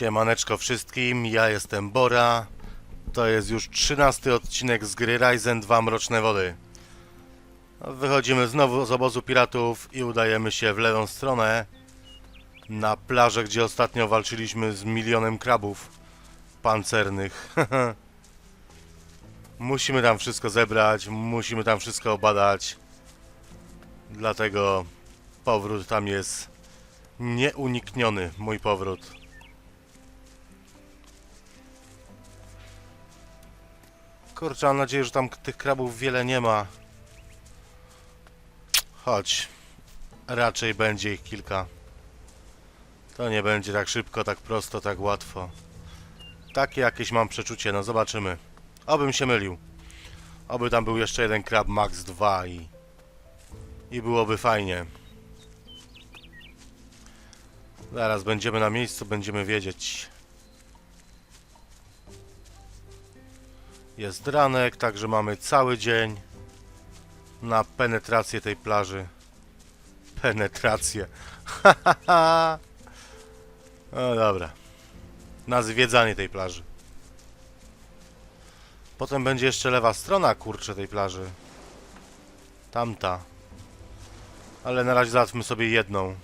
Siemaneczko wszystkim, ja jestem Bora. To jest już trzynasty odcinek z gry Ryzen 2 Mroczne Wody. Wychodzimy znowu z obozu piratów i udajemy się w lewą stronę. Na plażę, gdzie ostatnio walczyliśmy z milionem krabów pancernych. musimy tam wszystko zebrać, musimy tam wszystko obadać. Dlatego powrót tam jest nieunikniony, mój powrót. Kurczę, mam nadzieję, że tam tych krabów wiele nie ma. Chodź. Raczej będzie ich kilka. To nie będzie tak szybko, tak prosto, tak łatwo. Takie jakieś mam przeczucie, no zobaczymy. Obym się mylił. Oby tam był jeszcze jeden krab max 2 i... I byłoby fajnie. Zaraz będziemy na miejscu, będziemy wiedzieć. Jest ranek, także mamy cały dzień na penetrację tej plaży. Penetrację. no dobra. Na zwiedzanie tej plaży. Potem będzie jeszcze lewa strona, kurczę, tej plaży. Tamta. Ale na razie załatwmy sobie jedną.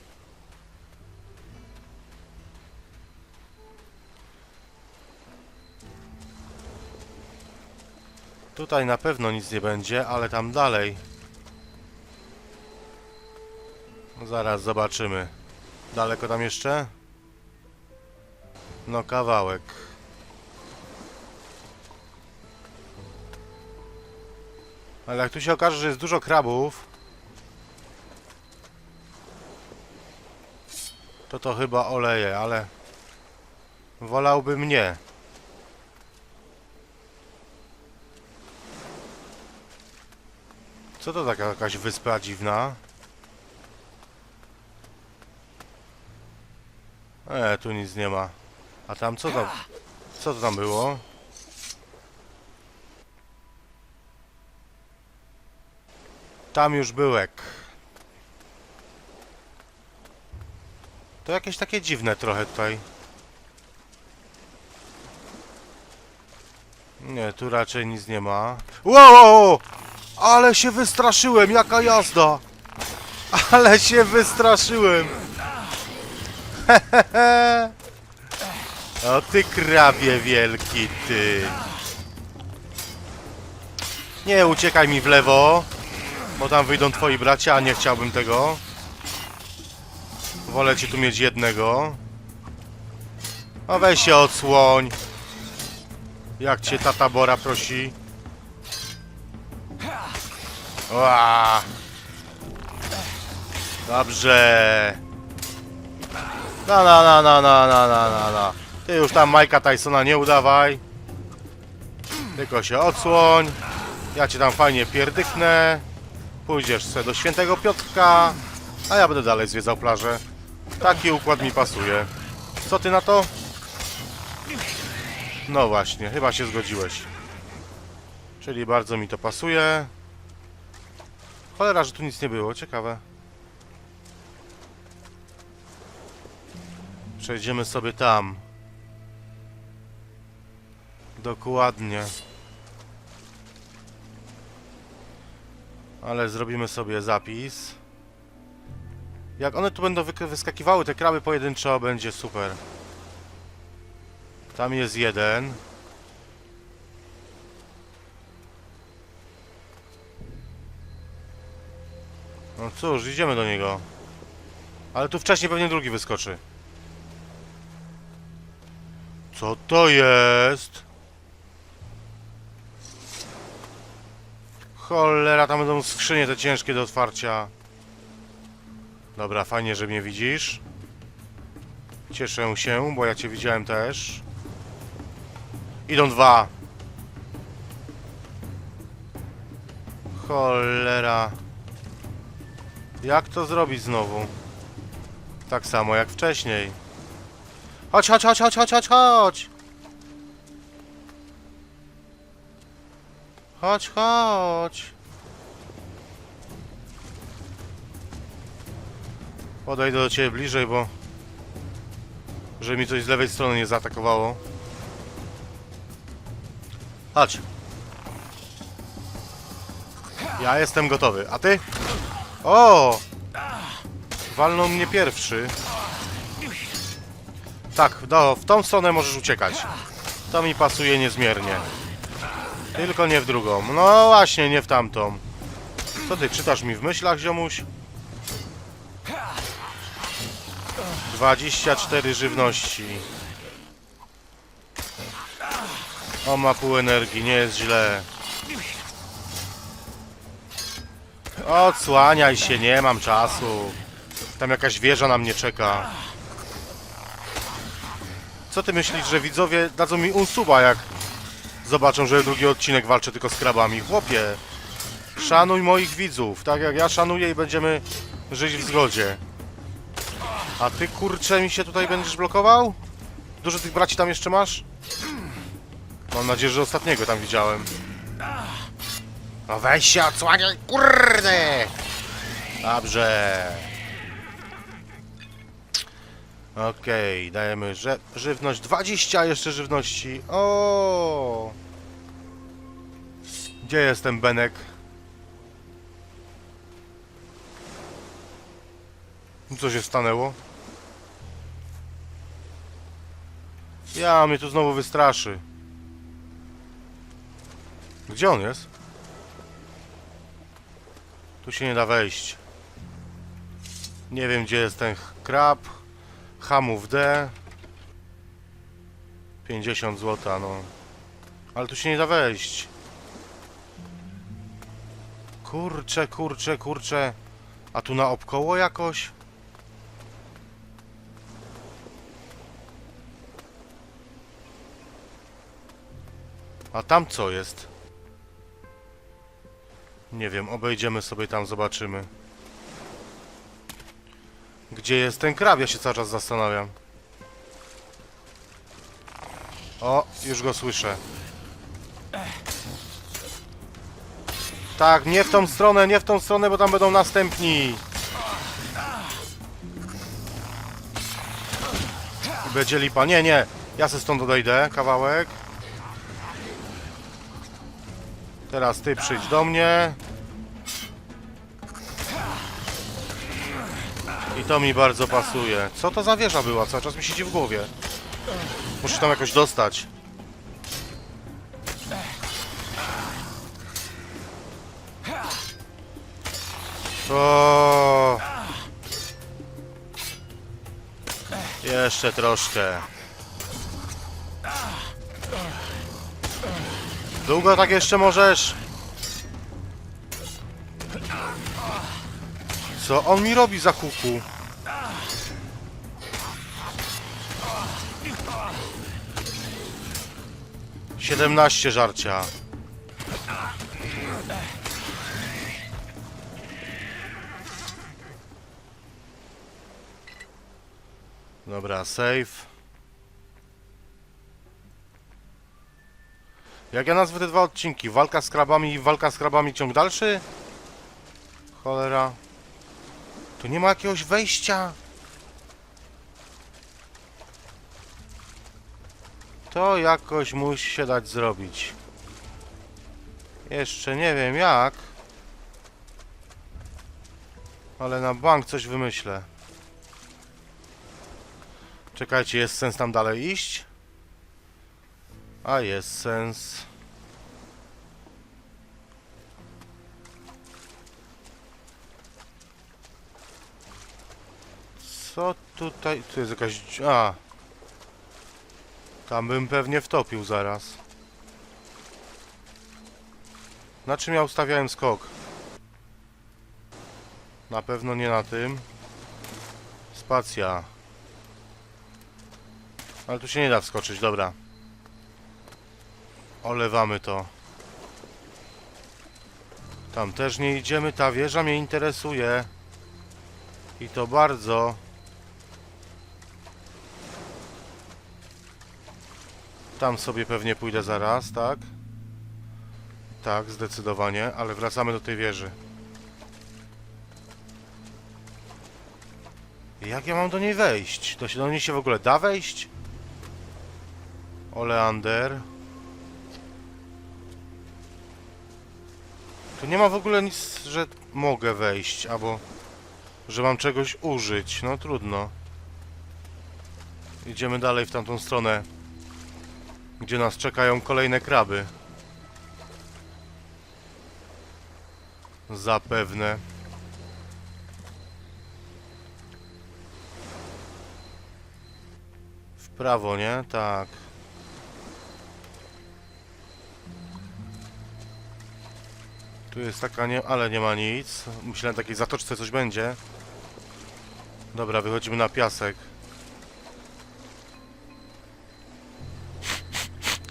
Tutaj na pewno nic nie będzie, ale tam dalej. Zaraz zobaczymy. Daleko tam jeszcze? No kawałek. Ale jak tu się okaże, że jest dużo krabów, to to chyba oleje, ale wolałbym nie. Co to taka jakaś wyspa dziwna? E, tu nic nie ma. A tam co tam? Co to tam było? Tam już byłek. To jakieś takie dziwne trochę tutaj. Nie, tu raczej nic nie ma. Wow! Ale się wystraszyłem, jaka jazda! Ale się wystraszyłem! Hehehe! O ty krabie wielki, ty! Nie uciekaj mi w lewo, bo tam wyjdą twoi bracia, a nie chciałbym tego. Wolę cię tu mieć jednego. A weź się odsłoń. Jak cię tata Bora prosi. Ła! Dobrze. No, no, no, no, no, no, no, no, no. Ty już tam Majka Tysona nie udawaj. Tylko się odsłoń. Ja cię tam fajnie pierdyknę. Pójdziesz sobie do świętego Piotrka. A ja będę dalej zwiedzał plażę. Taki układ mi pasuje. Co ty na to? No właśnie, chyba się zgodziłeś. Czyli bardzo mi to pasuje. Cholera, że tu nic nie było, ciekawe. Przejdziemy sobie tam. Dokładnie. Ale zrobimy sobie zapis. Jak one tu będą wyskakiwały, te kraby pojedynczo, będzie super. Tam jest jeden. Cóż, idziemy do niego. Ale tu wcześniej pewnie drugi wyskoczy. Co to jest? Cholera, tam będą skrzynie te ciężkie do otwarcia. Dobra, fajnie, że mnie widzisz. Cieszę się, bo ja cię widziałem też. Idą dwa. Cholera. Jak to zrobić znowu? Tak samo jak wcześniej. Chodź, chodź, chodź, chodź, chodź, chodź, chodź! Chodź! Podejdę do ciebie bliżej, bo Że mi coś z lewej strony nie zaatakowało. Chodź. Ja jestem gotowy. A ty? O! Walnął mnie pierwszy. Tak, no, w tą stronę możesz uciekać. To mi pasuje niezmiernie. Tylko nie w drugą. No właśnie, nie w tamtą. Co ty, czytasz mi w myślach, ziomuś? 24 żywności. O, ma pół energii, nie jest źle. Odsłaniaj się, nie mam czasu. Tam jakaś wieża na mnie czeka. Co ty myślisz, że widzowie dadzą mi unsuba, jak zobaczą, że drugi odcinek walczę tylko z krabami? Chłopie, szanuj moich widzów, tak jak ja szanuję i będziemy żyć w zgodzie. A ty kurczę mi się tutaj będziesz blokował? Dużo tych braci tam jeszcze masz? Mam nadzieję, że ostatniego tam widziałem. No weź się odsłaniaj, kurde! Dobrze. Okej, dajemy że żywność. 20 jeszcze żywności. O! Gdzie jest ten Benek? Co się stanęło? Ja, mnie tu znowu wystraszy. Gdzie on jest? Tu się nie da wejść. Nie wiem, gdzie jest ten krab. Hamów D. 50 zł, no. Ale tu się nie da wejść. Kurcze, kurcze, kurcze. A tu na obkoło jakoś? A tam co jest? Nie wiem, obejdziemy sobie tam, zobaczymy. Gdzie jest ten krab? Ja się cały czas zastanawiam. O, już go słyszę. Tak, nie w tą stronę, nie w tą stronę, bo tam będą następni. Będzie lipa. Nie, nie. Ja se stąd odejdę kawałek. Teraz ty przyjdź do mnie. I to mi bardzo pasuje. Co to za wieża była? Cały czas mi siedzi w głowie. Muszę tam jakoś dostać. Jeszcze troszkę. Długo tak jeszcze możesz? Co on mi robi za kuku? Siedemnaście żarcia. Dobra, save. Jak ja nazwę te dwa odcinki? Walka z krabami i walka z krabami ciąg dalszy? Cholera. Tu nie ma jakiegoś wejścia. To jakoś musi się dać zrobić. Jeszcze nie wiem jak. Ale na bank coś wymyślę. Czekajcie, jest sens tam dalej iść? A jest sens. Co tutaj? Tu jest jakaś... A! Tam bym pewnie wtopił zaraz. Na czym ja ustawiałem skok? Na pewno nie na tym. Spacja. Ale tu się nie da wskoczyć, dobra. Olewamy to. Tam też nie idziemy, ta wieża mnie interesuje. I to bardzo. Tam sobie pewnie pójdę zaraz, tak? Tak, zdecydowanie, ale wracamy do tej wieży. Jak ja mam do niej wejść? To się do niej się w ogóle da wejść? Oleander. Nie ma w ogóle nic, że mogę wejść, albo że mam czegoś użyć. No trudno. Idziemy dalej w tamtą stronę, gdzie nas czekają kolejne kraby. Zapewne. W prawo, nie? Tak. Tu jest taka nie... ale nie ma nic. Myślałem takiej zatoczce coś będzie. Dobra, wychodzimy na piasek.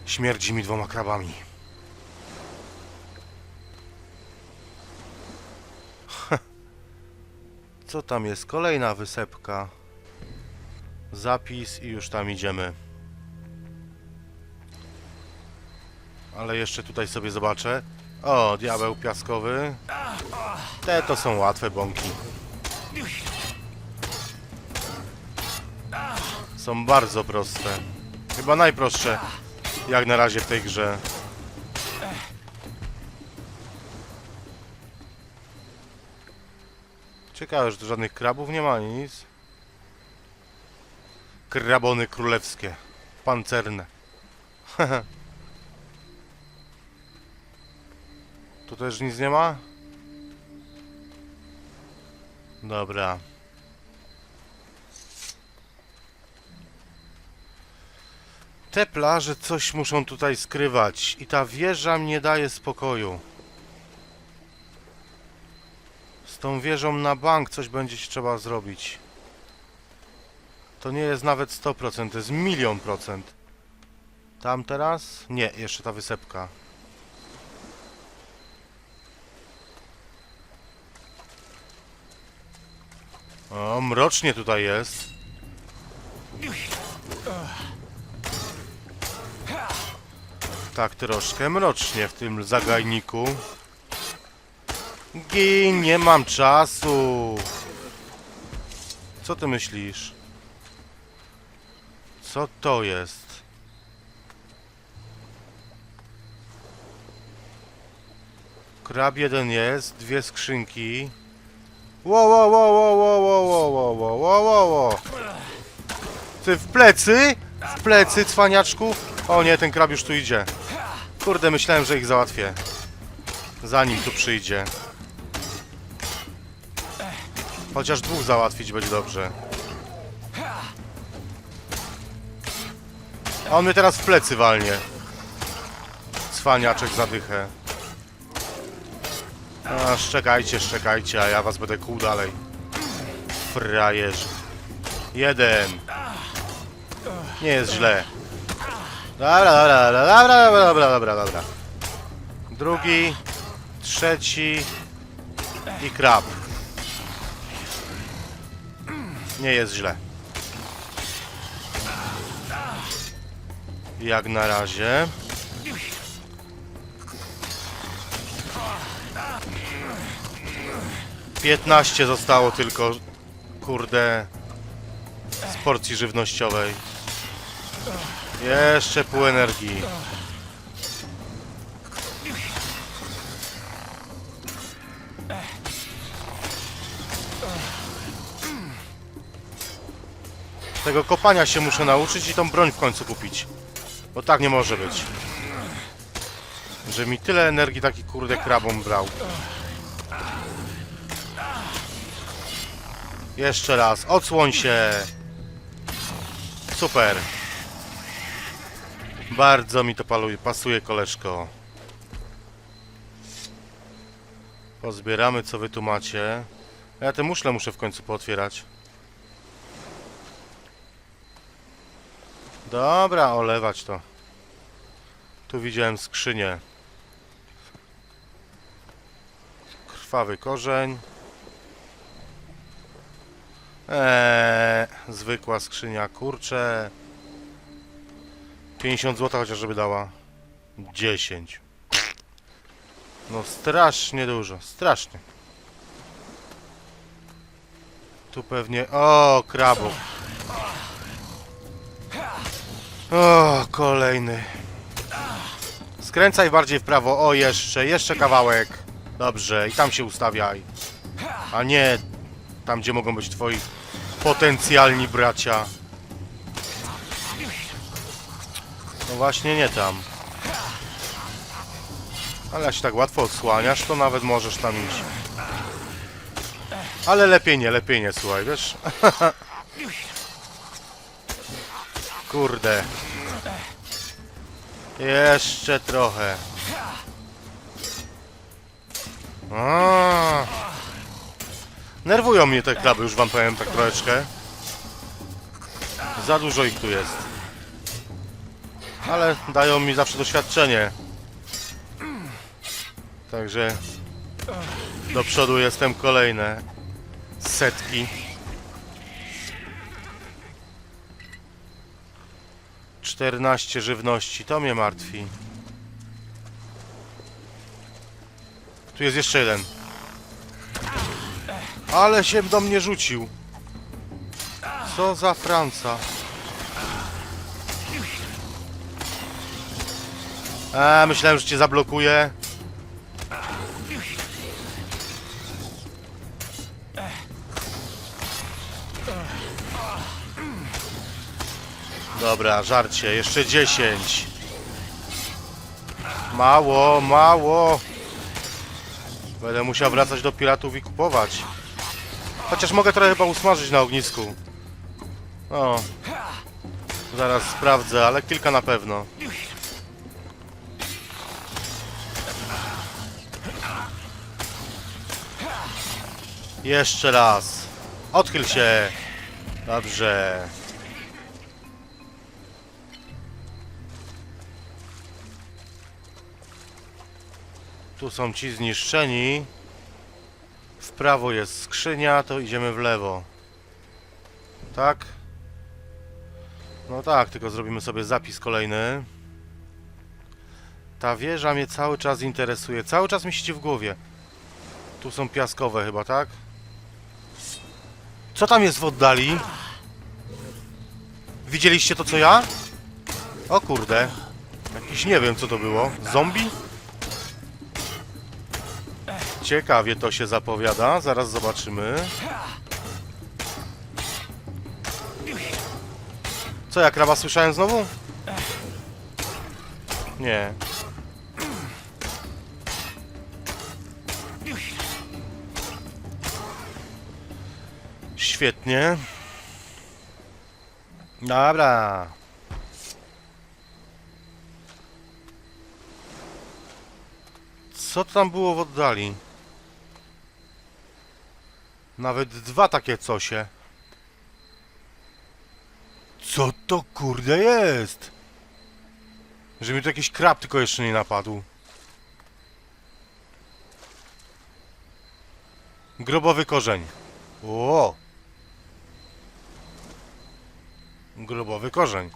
Śmierdzi mi dwoma krabami. Co tam jest? Kolejna wysepka. Zapis i już tam idziemy. Ale jeszcze tutaj sobie zobaczę. O, diabeł piaskowy. Te to są łatwe bąki. Są bardzo proste. Chyba najprostsze, jak na razie w tej grze. Ciekawe, że tu żadnych krabów nie ma, nic. Krabony królewskie. Pancerne. tu też nic nie ma? Dobra. Te plaże coś muszą tutaj skrywać i ta wieża mnie daje spokoju. Z tą wieżą na bank coś będzie się trzeba zrobić. To nie jest nawet 100%, to jest milion procent. Tam teraz? Nie, jeszcze ta wysepka. O, mrocznie tutaj jest. Tak troszkę mrocznie w tym zagajniku. Gin, nie mam czasu. Co ty myślisz? Co to jest? Krab jeden jest, dwie skrzynki. Wo, wo, wo, wo, wo, wo, wo, wo, wo, wo, wo, wo. Ty w plecy? W plecy, cwaniaczku? O nie, ten krab już tu idzie. Kurde, myślałem, że ich załatwię. Zanim tu przyjdzie. Chociaż dwóch załatwić będzie dobrze. A on mnie teraz w plecy walnie. Cwaniaczek zadychę. A, szczekajcie, szczekajcie, a ja was będę kłuł dalej. Frajerzy. Jeden. Nie jest źle. Dobra, dobra, dobra, dobra, dobra, dobra, dobra. Drugi, trzeci i krab. Nie jest źle. Jak na razie. Piętnaście zostało tylko, kurde, z porcji żywnościowej. Jeszcze pół energii. Tego kopania się muszę nauczyć i tą broń w końcu kupić. Bo tak nie może być. Że mi tyle energii taki kurde krabom brał. Jeszcze raz, odsłoń się! Super! Bardzo mi to paluje, pasuje, koleżko. Pozbieramy, co wy tu macie. Ja te muszle muszę w końcu pootwierać. Dobra, olewać to. Tu widziałem skrzynię. Krwawy korzeń. Eee, zwykła skrzynia, kurcze. 50 zł chociaż żeby dała. 10. No strasznie dużo, strasznie. Tu pewnie... O, krabów. O, kolejny. Skręcaj bardziej w prawo. O, jeszcze, jeszcze kawałek. Dobrze, i tam się ustawiaj. A nie tam, gdzie mogą być twoi potencjalni bracia. No właśnie, nie tam. Ale jak się tak łatwo odsłaniasz, to nawet możesz tam iść. Ale lepiej nie, lepiej nie, słuchaj, wiesz? Kurde. Jeszcze trochę. A. Nerwują mnie te kraby, już wam powiem tak troszeczkę. Za dużo ich tu jest. Ale dają mi zawsze doświadczenie. Także do przodu jestem kolejne setki. Czternaście żywności, to mnie martwi. Tu jest jeszcze jeden. Ale się do mnie rzucił. Co za Franca. A, myślałem, że cię zablokuje. Dobra, żarcie, jeszcze 10. Mało, mało. Będę musiał wracać do piratów i kupować. Chociaż mogę trochę chyba usmażyć na ognisku. O. Zaraz sprawdzę, ale kilka na pewno. Jeszcze raz. Odchyl się. Dobrze. Tu są ci zniszczeni. Prawo jest skrzynia, to idziemy w lewo. Tak? No tak, tylko zrobimy sobie zapis kolejny. Ta wieża mnie cały czas interesuje. Cały czas mi siedzi w głowie. Tu są piaskowe chyba, tak? Co tam jest w oddali? Widzieliście to co ja? O kurde. Jakiś nie wiem co to było. Zombie? Ciekawie to się zapowiada, zaraz zobaczymy. Co, ja krawa słyszałem znowu? Nie. Świetnie. Dobra. Co tam było w oddali? Nawet dwa takie cosie. Co to kurde jest? Że mi tu jakiś krab tylko jeszcze nie napadł. Grobowy korzeń. O! Grobowy korzeń.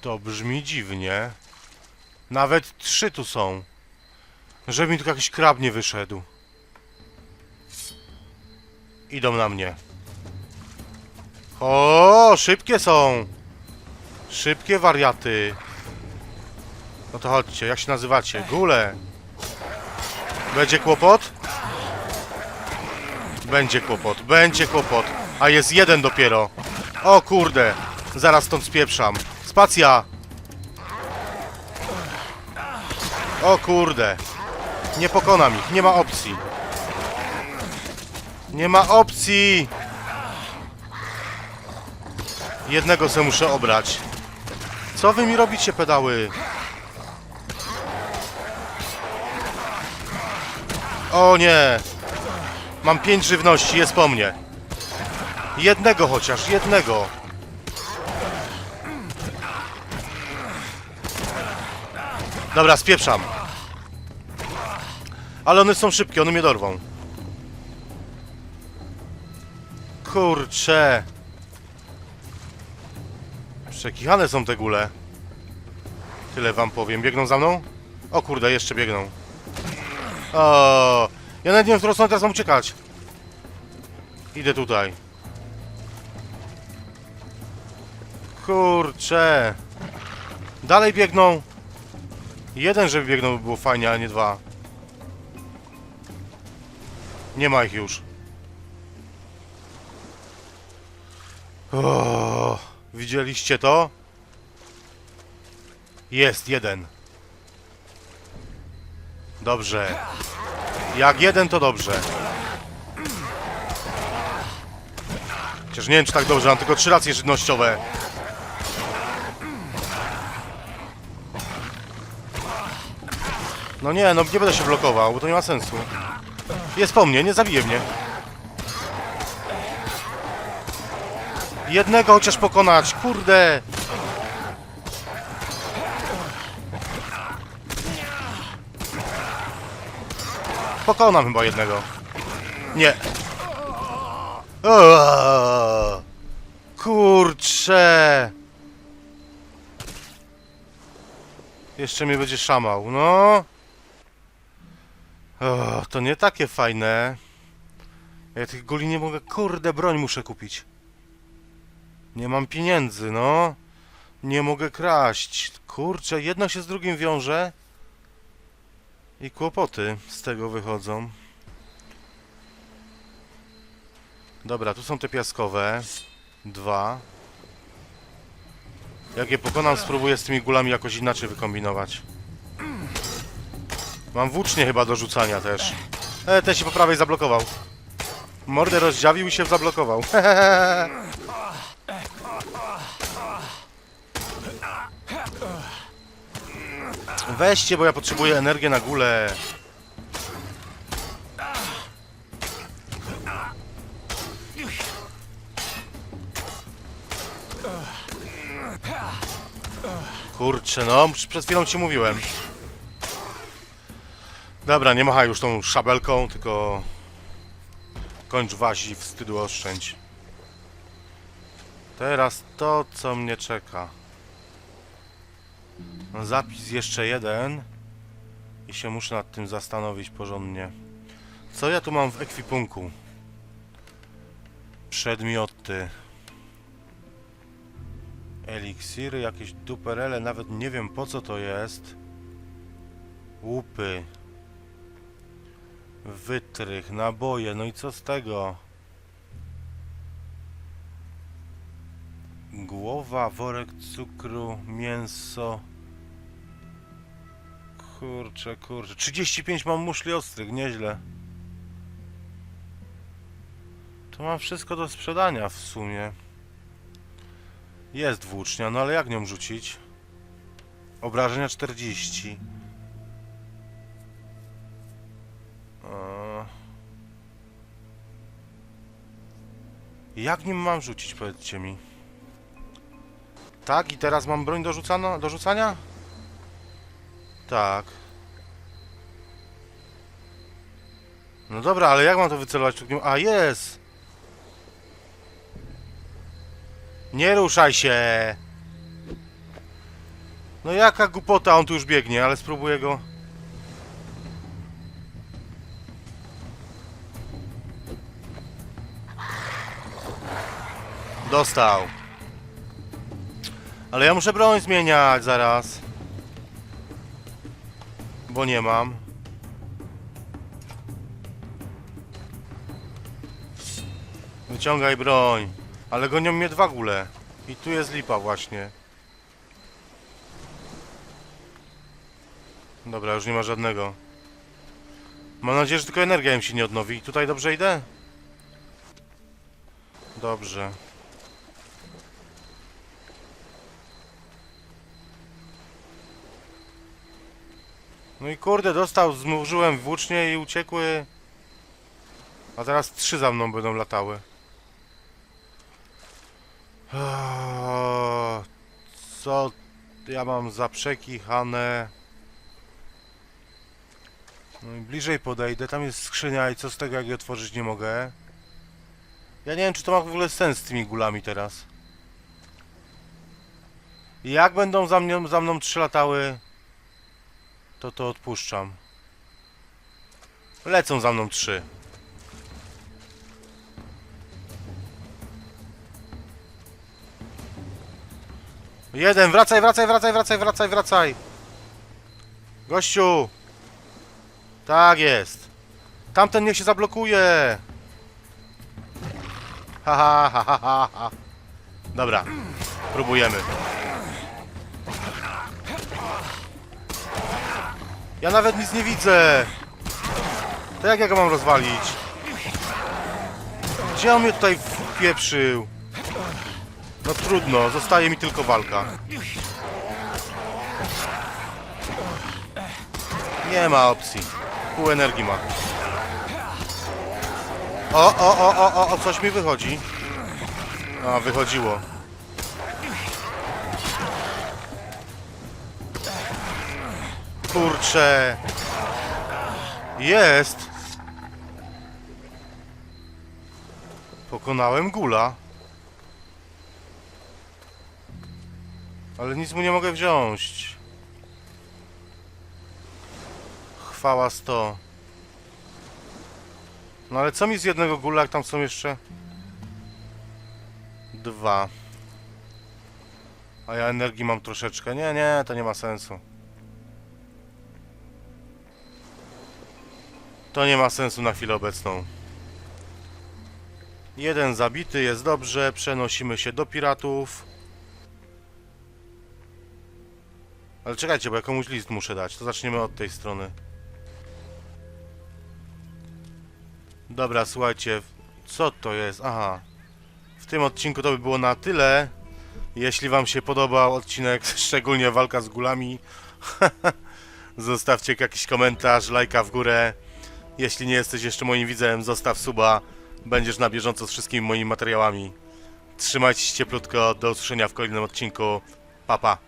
To brzmi dziwnie. Nawet trzy tu są. Żeby mi tu jakiś krab nie wyszedł. Idą na mnie. O, szybkie są. Szybkie wariaty. No to chodźcie, jak się nazywacie? Gule. Będzie kłopot? Będzie kłopot, będzie kłopot. A jest jeden dopiero. O kurde. Zaraz stąd spieprzam. Spacja. O kurde. Nie pokonam ich, nie ma opcji. Nie ma opcji! Jednego se muszę obrać. Co wy mi robicie, pedały? O nie! Mam pięć żywności, jest po mnie. Jednego chociaż, jednego. Dobra, spieprzam. Ale one są szybkie, one mnie dorwą. Kurcze. Przekichane są te gule. Tyle wam powiem. Biegną za mną? O kurde, jeszcze biegną. O, ja nawet nie wiem, w którą stronę teraz mam uciekać. Idę tutaj. Kurcze. Dalej biegną. Jeden, żeby biegnął, by było fajnie, a nie dwa. Nie ma ich już. O, widzieliście to? Jest jeden. Dobrze. Jak jeden, to dobrze. Chociaż nie wiem, czy tak dobrze, mam tylko trzy racje żywnościowe. No nie, no nie będę się blokował, bo to nie ma sensu. Jest po mnie, nie zabije mnie. Jednego chociaż pokonać, kurde! Pokonam chyba jednego. Nie. Eee, Kurcze. Jeszcze mnie będzie szamał, no. To nie takie fajne. Ja tych guli nie mogę. Kurde, broń muszę kupić. Nie mam pieniędzy, no. Nie mogę kraść. Kurczę, jedno się z drugim wiąże. I kłopoty z tego wychodzą. Dobra, tu są te piaskowe. Dwa. Jak je pokonam, spróbuję z tymi gulami jakoś inaczej wykombinować. Mam włócznie chyba do rzucania też. E, ten się po prawej zablokował. Mordę rozdziawił i się zablokował. Weźcie, bo ja potrzebuję energię na gule. Kurczę, no, przed chwilą ci mówiłem. Dobra, nie machaj już tą szabelką, tylko kończ wazi, wstydu oszczędź. Teraz to, co mnie czeka. Zapis jeszcze jeden i się muszę nad tym zastanowić porządnie. Co ja tu mam w ekwipunku? Przedmioty. Eliksiry, jakieś duperele, nawet nie wiem po co to jest. Łupy. Wytrych, naboje, no i co z tego? Głowa, worek cukru, mięso. Kurczę, kurczę. 35 mam muszli ostrych, nieźle. To mam wszystko do sprzedania w sumie. Jest włócznia, no ale jak nią rzucić? Obrażenia 40. Eee. Jak nim mam rzucić, powiedzcie mi? Tak, i teraz mam broń do, rzucano, do rzucania? Tak. No dobra, ale jak mam to wycelować? A, jest! Nie ruszaj się! No jaka głupota, on tu już biegnie, ale spróbuję go... Dostał. Ale ja muszę broń zmieniać zaraz. Bo nie mam. Wyciągaj broń. Ale gonią mnie dwa gule. I tu jest lipa właśnie. Dobra, już nie ma żadnego. Mam nadzieję, że tylko energia im się nie odnowi. Tutaj dobrze idę? Dobrze. No i kurde, dostał, zmurzyłem włócznie i uciekły. A teraz trzy za mną będą latały. Eee, Co ja mam za przekichane? No i bliżej podejdę, tam jest skrzynia i co z tego jak jej otworzyć nie mogę? Ja nie wiem czy to ma w ogóle sens z tymi gulami teraz. Jak będą za mną, za mną trzy latały, to to odpuszczam. Lecą za mną trzy. Jeden, wracaj, wracaj, wracaj, wracaj, wracaj, wracaj. Gościu. Tak jest. Tamten niech się zablokuje. Ha, ha, ha, ha, ha. Dobra, próbujemy. Ja nawet nic nie widzę. To jak ja go mam rozwalić? Gdzie on mnie tutaj wpieprzył? No trudno, zostaje mi tylko walka. Nie ma opcji. Pół energii ma. O, o, o, o, o, coś mi wychodzi. A, wychodziło. Kurczę. Jest. Pokonałem gula. Ale nic mu nie mogę wziąć. Chwała 100. No ale co mi z jednego gula, jak tam są jeszcze? Dwa. A ja energii mam troszeczkę. Nie, nie, to nie ma sensu. To nie ma sensu na chwilę obecną. Jeden zabity, jest dobrze. Przenosimy się do piratów. Ale czekajcie, bo ja komuś list muszę dać. To zaczniemy od tej strony. Dobra, słuchajcie. Co to jest? Aha. W tym odcinku to by było na tyle. Jeśli wam się podobał odcinek, szczególnie walka z gulami, zostawcie jakiś komentarz, lajka w górę. Jeśli nie jesteś jeszcze moim widzem, zostaw suba. Będziesz na bieżąco z wszystkimi moimi materiałami. Trzymajcie się cieplutko. Do usłyszenia w kolejnym odcinku. Pa, pa.